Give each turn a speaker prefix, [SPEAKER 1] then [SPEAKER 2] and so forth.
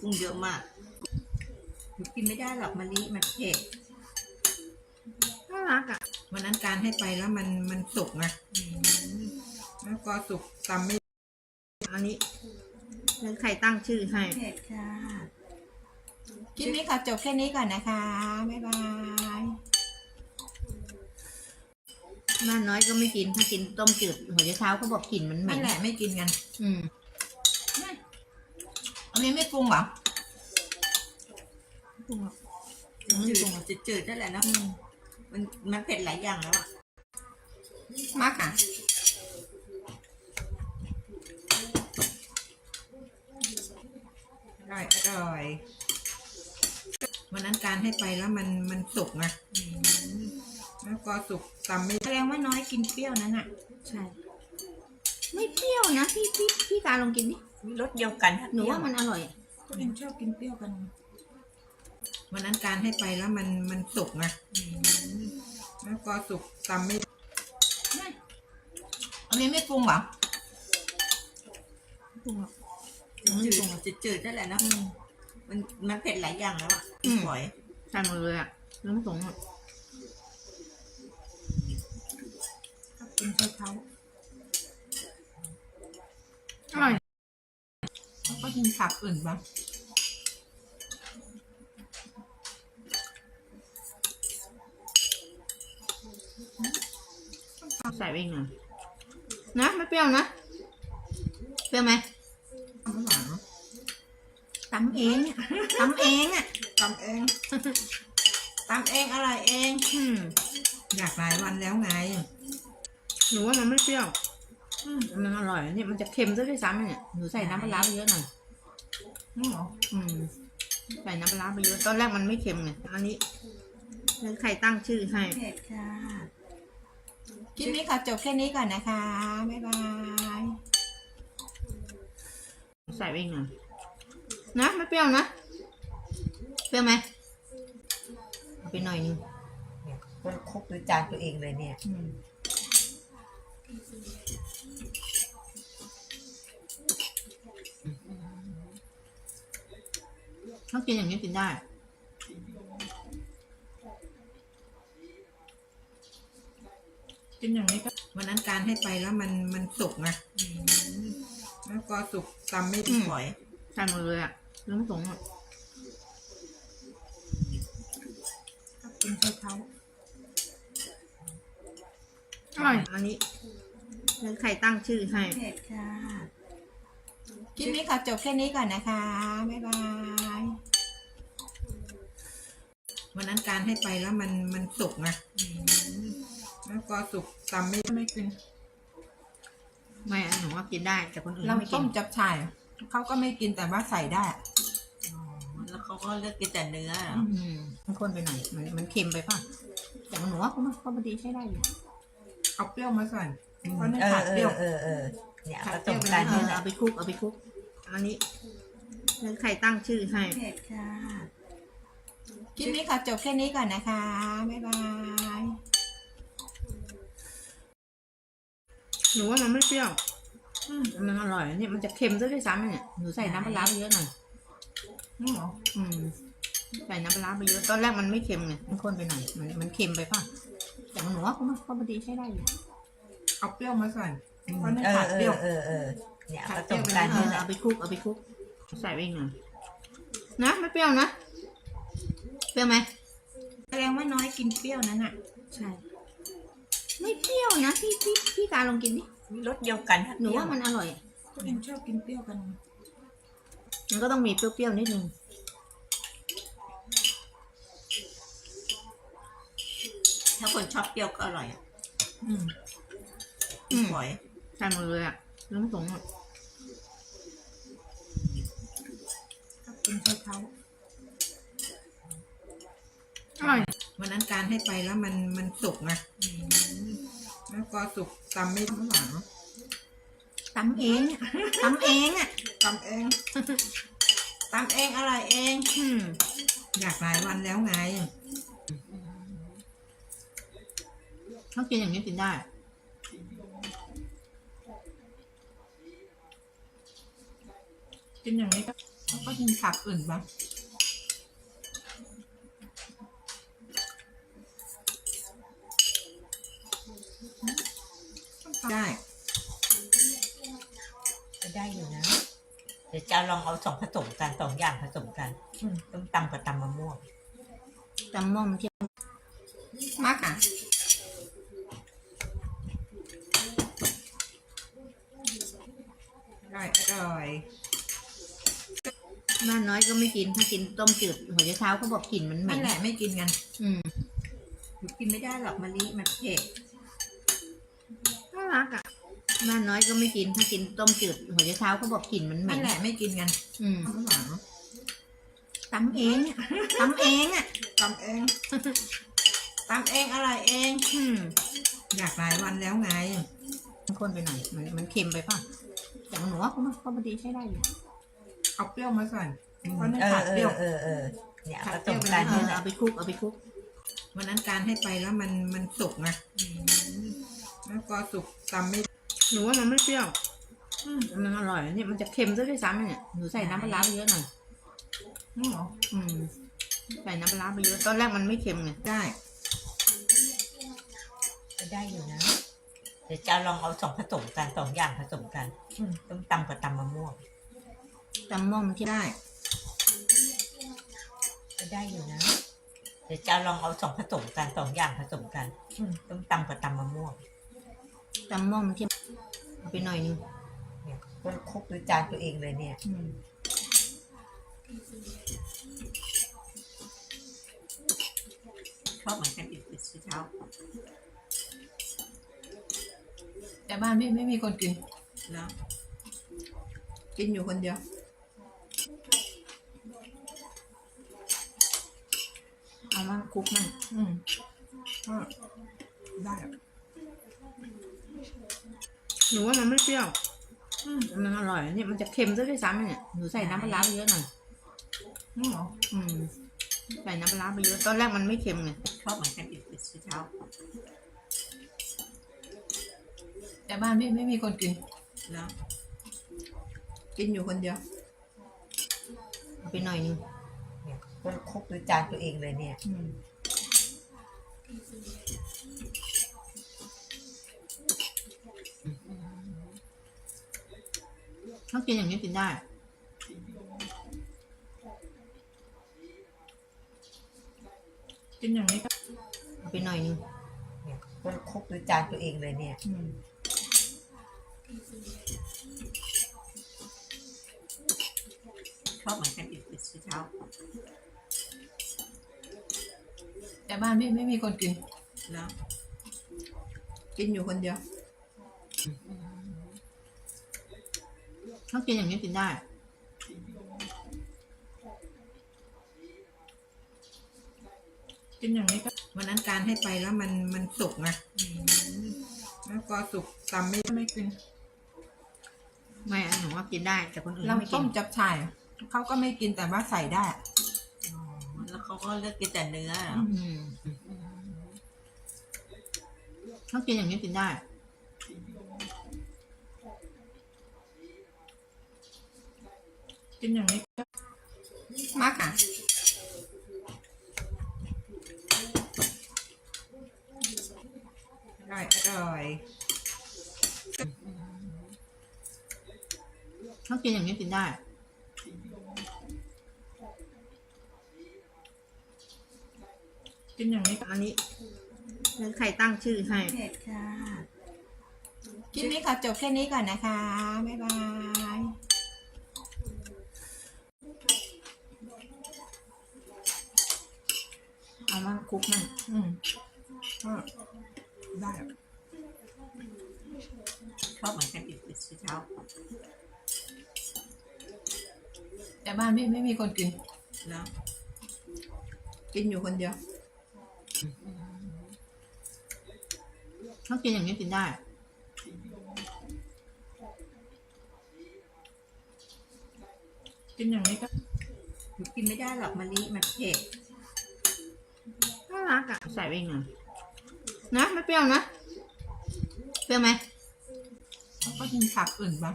[SPEAKER 1] กุ้งเยอะมากหนูกินไม่ได้หรอกมะลิมันเผ็ด
[SPEAKER 2] น่ารักอะ
[SPEAKER 3] วันนั้นการให้ไปแล้วมันมันสุกนะแล้วก็สุกตำไม่
[SPEAKER 2] อันนี้แล้วใครตั้งชื่อให้
[SPEAKER 1] เผ็ดค่ะ
[SPEAKER 3] คลิปนี้ขอจบแค่นี้ก่อนนะคะ บ๊ายบาย
[SPEAKER 2] บ้านน้อยก็ไม่กิน ถ้ากินต้มจืดหัวเช้าเขาบอกกลิ่นมันเหม็
[SPEAKER 3] นั่
[SPEAKER 2] น
[SPEAKER 3] นแหละไม่กินกัน
[SPEAKER 2] อืม
[SPEAKER 3] อันนี้ไม่ปรุงเหรอ
[SPEAKER 2] ปรุงหรอก
[SPEAKER 1] จืดจืดๆนั่นแหละเนอะมันมันเผ็ดหลายอย่างแล้วอะ
[SPEAKER 3] มากค่ะอร่อยอร่อยวันนั้นการให้ไปแล้วมันมันสุกนะแล้วก็สุกตำไม่แสดงว่าน้อยกินเปรี้ยวนั้นอะ
[SPEAKER 2] ใช่ ไม่เปรี้ยวนะพี่พี่พี่การลองกินดิ
[SPEAKER 1] รสเดียวกัน
[SPEAKER 2] หนูว่ามันอร่อย
[SPEAKER 3] ก็ยังชอบกินเปรี้ยวกัน วันนั้นการให้ไปแล้วมันมันสุกนะแล้วก็สุกตำไม่อันนี้ไม่ปรุงเหรอ
[SPEAKER 2] ปรุงหรอก
[SPEAKER 1] จืดจืดจืดๆนั่นแหละเนอะมันมันเผ็ดหลายอย่างแล้วอะ
[SPEAKER 2] อืม
[SPEAKER 1] หอย
[SPEAKER 2] ใส่หมดเลยอะน้ำสงอะ
[SPEAKER 3] กินเช้าเช้า
[SPEAKER 2] อร่อย
[SPEAKER 3] แล้ว ก็กินผักอื่นบ้าง
[SPEAKER 2] ใส่ไปอีกหน่อยนะไม่เปรี้ยวนะ เปรี้ยวไหม
[SPEAKER 3] ไม่หวานเนอะ
[SPEAKER 2] ตำเองอะตำเองอะ
[SPEAKER 3] ตำเองตำเองอร่อยเอง
[SPEAKER 2] อืม
[SPEAKER 3] อยากหลายวันแล้วไง
[SPEAKER 2] หนูว่ามันไม่เปรี้ยวอืมมันอร่อยเนี่ยมันจะเค็มซะด้วยซ้ำเนี่ยหนูใส่น้ำปลาร้าไปเยอะหน่อย
[SPEAKER 3] นี่เหรอ
[SPEAKER 2] อืมใส่น้ำปลาร้าไปเยอะตอนแรกมันไม่เค็มไงอันนี้แล้วใครตั้งชื่อให้
[SPEAKER 1] เผ็ดค่ะ
[SPEAKER 3] คลิปนี้ขอจบแค่นี้ก่อนนะคะ บ๊ายบาย
[SPEAKER 2] ใส่ไปอีกหน่อยนะไม่เปรี้ยวนะ เปรี้ยวไหมเอาไปหน่อยนึง
[SPEAKER 1] คนคลุกด้วยจานตัวเองเลยเนี่ย
[SPEAKER 2] อืม ถ้ากินอย่างนี้กินได้
[SPEAKER 3] กินอย่างนี้ก็วันนั้นการให้ไปแล้วมันมันสุกนะแล้วก็สุกตำไม่
[SPEAKER 2] อืม
[SPEAKER 3] หอย
[SPEAKER 2] ใส่หมดเลยอะน้ำสงอะ
[SPEAKER 3] กินเช้าเช้า
[SPEAKER 2] อร่อยอันนี้แล้วใครตั้งชื่อให้
[SPEAKER 1] เผ็ดค่ะ
[SPEAKER 3] คลิปนี้ขอจบแค่นี้ก่อนนะคะ บ๊ายบาย วันนั้นการให้ไปแล้วมันมันสุกนะแล้วก็สุกตำไม่ไม่กิน
[SPEAKER 2] ไม่หนูว่ากินได้แต่คนอื่น
[SPEAKER 3] เรา
[SPEAKER 2] ไม่กิ
[SPEAKER 3] ต้
[SPEAKER 2] น
[SPEAKER 3] มจับฉ่ายเขาก็ไม่กินแต่ว่าใส่ได้อะ
[SPEAKER 1] แล้วเขาก็เลือกกินแต่เนื้อเหรอ
[SPEAKER 2] อืมมันข้นไปหน่อยมันมันเค็มไปป่ะแต่หนูว่าก็มันก็พอดีใช้ได้อยู่
[SPEAKER 3] เอาเปรี้ยวมาใส่เพราะนี่
[SPEAKER 1] เออ
[SPEAKER 3] ขาด
[SPEAKER 1] เอ
[SPEAKER 3] เปรี้ยว
[SPEAKER 1] อเออเออ เนี่ย
[SPEAKER 3] ขา
[SPEAKER 1] ผ
[SPEAKER 3] ด
[SPEAKER 1] ส
[SPEAKER 3] เปรี้ยว
[SPEAKER 1] ม
[SPEAKER 3] ไป
[SPEAKER 1] กัน
[SPEAKER 3] เลย
[SPEAKER 2] เอ
[SPEAKER 1] นี่
[SPEAKER 2] อ
[SPEAKER 1] แหละ
[SPEAKER 2] เอาไปคลุกเอาไปคลุกอันนี้แล้วใครตั้งชื่อให้
[SPEAKER 1] เผ็ดค่ะ
[SPEAKER 3] คลิปนี้ขอจบแค่นี้ก่อนนะคะ บ๊ายบาย
[SPEAKER 2] หนูว่ามันไม่เปรี้ยวอืมมันอร่อยเนี่ยมันจะเค็มซะด้วยซ้ำเนี่ย หนูใส่น้ำปลาร้าไปเยอะหน่อย
[SPEAKER 3] นี่เหรอ
[SPEAKER 2] อืม ใส่น้ำปลาร้าไปเยอะ ตอนแรกมันไม่เค็มไง มันข้นไปหน่อย มันมันเค็มไปป่ะ แต่หนูว่าก็มันก็พอดีใช้ได้อยู่
[SPEAKER 3] เอาเปรี้ยวมาใส่ เพราะนี่
[SPEAKER 1] เออ
[SPEAKER 3] ขาด
[SPEAKER 1] เอ
[SPEAKER 3] เปรี้ยว
[SPEAKER 1] อเออเออเนี่ย
[SPEAKER 3] ขา
[SPEAKER 1] ผ
[SPEAKER 3] ด
[SPEAKER 1] ส
[SPEAKER 3] เปรี้ยว
[SPEAKER 1] ม
[SPEAKER 3] ไป
[SPEAKER 1] กัน
[SPEAKER 2] เอ
[SPEAKER 1] นี่
[SPEAKER 2] อ
[SPEAKER 1] แหละ
[SPEAKER 2] เอาไปคลุกเอาไปคลุก ใส่ไปอีกหน่อยนะไม่เปรี้ยวนะ เปรี้ยวไหม
[SPEAKER 3] แสดงว่าน้อยกินเปรี้ยวนั้นอะ
[SPEAKER 2] ใช่ ไม่เปรี้ยวนะพี่พี่พี่การลองกินดิ
[SPEAKER 1] รสเดียวกัน
[SPEAKER 2] หนูว่ามันอร่อย
[SPEAKER 3] ก็ยังชอบกินเปรี้ยวกัน
[SPEAKER 2] มันก็ต้องมีเปรี้ยวๆนิดนึง
[SPEAKER 1] ถ้าคนชอบเปรี้ยวก็อร่อยอะ
[SPEAKER 3] อืม
[SPEAKER 2] อืม
[SPEAKER 1] หอย
[SPEAKER 2] ใส่หมดเลยอะน้ำสงอะ
[SPEAKER 3] กินเช้าเช้า
[SPEAKER 2] อร่อย
[SPEAKER 3] วันนั้นการให้ไปแล้วมันมันสุกนะแล้วก็สุกตำไม่หวาน
[SPEAKER 2] ตำเองอะตำเองอะ
[SPEAKER 3] ตำเองตำเองอร่อยเอง
[SPEAKER 2] อืม
[SPEAKER 3] อยากหลายวันแล้วไง
[SPEAKER 2] ถ้ากินอย่างนี้กินได้
[SPEAKER 3] กินอย่างนี้ก็เขาก็กินผักอื่นบ้างได้
[SPEAKER 1] ก็ได้อยู่นะ เดี๋ยวจะลองเอาสองผสมกันสองอย่างผสมกัน
[SPEAKER 3] อืม
[SPEAKER 1] ต้มตำกับตำมะม่วง
[SPEAKER 2] ตำม่วงมันเค็ม
[SPEAKER 3] มากอะอร่อยอร่อย
[SPEAKER 2] บ้านน้อยก็ไม่กินถ้ากินต้มจืดหัวเช้าเขาบอกกลิ่นมันเหม็
[SPEAKER 3] นั่
[SPEAKER 2] น
[SPEAKER 3] นแหละไม่กินกัน
[SPEAKER 2] อืม
[SPEAKER 1] กินไม่ได้หรอกมะลิมันเผ็ด
[SPEAKER 2] น่ารักอะบ้านน้อยก็ไม่กินถ้ากินต้มจืดหัวเช้าเขาบอกกลิ่นมันเหม็
[SPEAKER 3] นั่
[SPEAKER 2] น
[SPEAKER 3] นแหละไม่กินกัน
[SPEAKER 2] อืม
[SPEAKER 3] ข้างหลัง
[SPEAKER 2] ตำเองอะตำเองอะ
[SPEAKER 3] ตำเองตำเองอร่อยเอง
[SPEAKER 2] อืม
[SPEAKER 3] อยากหลายวันแล้วไง
[SPEAKER 2] มันข้นไปหน่อยมันมันเค็มไปป่ะแต่มันหนูว่าเขามาเขาพอดีใช้ได้อยู่
[SPEAKER 3] เอาเปรี้ยวมาใส่เพราะใน
[SPEAKER 1] เอ
[SPEAKER 3] ขา
[SPEAKER 1] อ
[SPEAKER 3] ด
[SPEAKER 1] เอ
[SPEAKER 3] เปรี้ยว
[SPEAKER 1] อเออเออเนี่ย
[SPEAKER 3] ผั
[SPEAKER 1] ผ
[SPEAKER 3] ด
[SPEAKER 1] สม
[SPEAKER 3] เปรี้
[SPEAKER 1] กั
[SPEAKER 3] ย
[SPEAKER 1] น
[SPEAKER 3] ว
[SPEAKER 2] เอ
[SPEAKER 1] นี่
[SPEAKER 2] อ
[SPEAKER 1] แหละ
[SPEAKER 2] เอาไปคลุกเอาไปคลุก
[SPEAKER 3] วันนั้นการให้ไปแล้วมันมันสุกไงแล้วก็สุกตำไม่
[SPEAKER 2] หนูว่ามันไม่เปรี้ยวอืมมันอร่อยเนี่ยมันจะเค็มซะด้วยซ้ำเนี่ยหนูใส่น้ำปลาร้าไปเยอะหน่อย
[SPEAKER 3] นี่หรอ
[SPEAKER 2] อืมใส่น้ำปลาร้าไปเยอะตอนแรกมันไม่เค็มไง
[SPEAKER 3] ได้
[SPEAKER 1] ก็ได้อยู่นะเดี๋ยวจะลองเอาสองผสมกันสองอย่างผสมกัน
[SPEAKER 3] อืม
[SPEAKER 1] ต้มตำกับตำมะม่วง
[SPEAKER 2] ตำม่วงมันเค็ม
[SPEAKER 3] ได้
[SPEAKER 1] ก็ได้อยู่นะ เดี๋ยวจะลองเอาสองผสมกันสองอย่างผสมกัน
[SPEAKER 3] อืม
[SPEAKER 1] ต้มตำกับตำมะม่วง
[SPEAKER 2] ตำม่วงมันเค็มเอาไปหน่อยนึง
[SPEAKER 1] เนี่ยก็คลุกด้วยจานตัวเองเลยเนี่ย
[SPEAKER 2] อืม
[SPEAKER 1] ชอบเหมือนกันอีกเช้า
[SPEAKER 3] แต่บ้านไม่ไม่มีคนกิน
[SPEAKER 1] แล้ว
[SPEAKER 3] กินอยู่คนเดียว
[SPEAKER 2] เอามาคลุกมั่ง
[SPEAKER 3] อืมก็ได้อะ
[SPEAKER 2] หนูว่ามันไม่เปรี้ยว อืมมันอร่อยเนี่ยมันจะเค็มซะด้วยซ้ำเนี่ยหนูใส่น้ำปลาร้าไปเยอะหน่อย
[SPEAKER 3] นี่หรอ
[SPEAKER 2] อืมใส่น้ำปลาร้าไปเยอะตอนแรกมันไม่เค็มไง
[SPEAKER 1] ชอบเหมือนกันอีกเช้า
[SPEAKER 3] แต่บ้านไม่ไม่มีคนกิน
[SPEAKER 1] แล้ว
[SPEAKER 3] กินอยู่คนเดียว
[SPEAKER 2] เอาไปหน่อยนึง
[SPEAKER 1] เนี่ย ก็คลุกด้วยจานตัวเองเลยเนี่ย
[SPEAKER 2] อืมถ้ากินอย่างนี้กินได้
[SPEAKER 3] กินอย่างนี้ก็
[SPEAKER 2] เอาไปหน่อยนึง
[SPEAKER 1] เนี่ยก็คลุกด้วยจานตัวเองเลยเนี่ย
[SPEAKER 2] อืม
[SPEAKER 1] ชอบเหมือนกันอีกเช้า
[SPEAKER 3] แต่บ้านไม่ไม่มีคนกิน
[SPEAKER 1] แล้ว
[SPEAKER 3] กินอยู่คนเดียว
[SPEAKER 2] ถ้ากินอย่างนี้กินได้
[SPEAKER 3] กินอย่างนี้ก็วันนั้นการให้ไปแล้วมันมันสุกไงแล้วก็สุกตำไม่ไม่กิน
[SPEAKER 2] ไม่หนูว่ากินได้แต่คนอื่น
[SPEAKER 3] เรา
[SPEAKER 2] ไม่กิ
[SPEAKER 3] ต้
[SPEAKER 2] น
[SPEAKER 3] มจับฉ่ายเขาก็ไม่กินแต่ว่าใส่ได้อะ
[SPEAKER 1] แล้ว เขาก็เลือกกินแต่เนื้อเหรอ
[SPEAKER 2] อืมถ้ากินอย่างนี้กินได้
[SPEAKER 3] กินอย่างนี้ก็มากอะ อร่อย อร่อย
[SPEAKER 2] ถ้ากินอย่างนี้กินได้
[SPEAKER 3] กินอย่างนี้ก็
[SPEAKER 2] อันนี้แล้วใครตั้งชื่อให้
[SPEAKER 1] เผ็ดค่ะ
[SPEAKER 3] คลิปนี้ขอจบแค่นี้ก่อนนะคะ บ๊ายบาย
[SPEAKER 2] เอามาคลุกมั่ง
[SPEAKER 3] อืมก็ได้อะ
[SPEAKER 1] ชอบเหมือนกันอีกเช้า
[SPEAKER 3] แต่บ้านไม่ไม่มีคนกิน
[SPEAKER 1] แล้ว
[SPEAKER 3] กินอยู่คนเดียว
[SPEAKER 2] ถ้ากินอย่างนี้กินได้
[SPEAKER 3] กินอย่างนี้ก็
[SPEAKER 1] กินไม่ได้หรอกมะลิมันเผ็ด
[SPEAKER 2] น่ารักอะใส่ไปอีกหน่อยนะ ไม่เปรี้ยวนะ เปรี้ยวไหม
[SPEAKER 3] เขาก็กินผักอื่นบ้าง